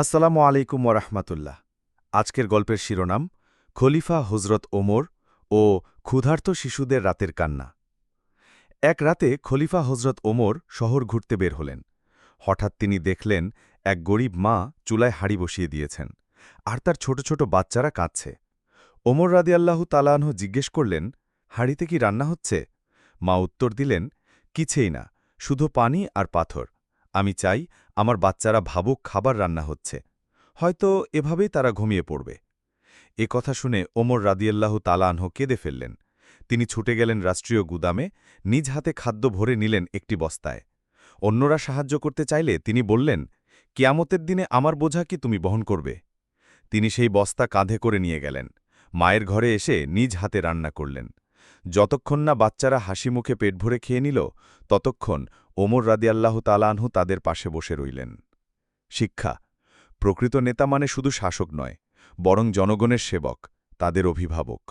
আসসালামু আলাইকুম ওরহমাতুল্লাহ আজকের গল্পের শিরোনাম, খলিফা হজরত ওমর ও ক্ষুধার্ত শিশুদের রাতের কান্না। এক রাতে খলিফা হজরত ওমর শহর ঘুরতে বের হলেন। হঠাৎ তিনি দেখলেন এক গরিব মা চুলায় হাড়ি বসিয়ে দিয়েছেন, আর তার ছোট ছোট বাচ্চারা কাঁদছে। ওমর রাদিয়াল্লাহু তালাহ জিজ্ঞেস করলেন, হাড়িতে কি রান্না হচ্ছে? মা উত্তর দিলেন, কিছুই না, শুধু পানি আর পাথর। আমি চাই আমার বাচ্চারা ভাবুক খাবার রান্না হচ্ছে। হয়তো এভাবেই তারা ঘুমিয়ে পড়বে। এ কথা শুনে ওমর রাদিয়াল্লাহু তালানহ কেঁদে ফেললেন। তিনি ছুটে গেলেন রাষ্ট্রীয় গুদামে, নিজ হাতে খাদ্য ভরে নিলেন একটি বস্তায়। অন্যরা সাহায্য করতে চাইলে তিনি বললেন, কিয়ামতের দিনে আমার বোঝা কি তুমি বহন করবে? তিনি সেই বস্তা কাঁধে করে নিয়ে গেলেন। মায়ের ঘরে এসে নিজ হাতে রান্না করলেন। যতক্ষণ না বাচ্চারা হাসি মুখে পেট ভরে খেয়ে নিল, ততক্ষণ ওমর রাদিয়াল্লাহু তালানহু তাদের পাশে বসে রইলেন। শিক্ষা, প্রকৃত নেতা মানে শুধু শাসক নয়, বরং জনগণের সেবক, তাদের অভিভাবক।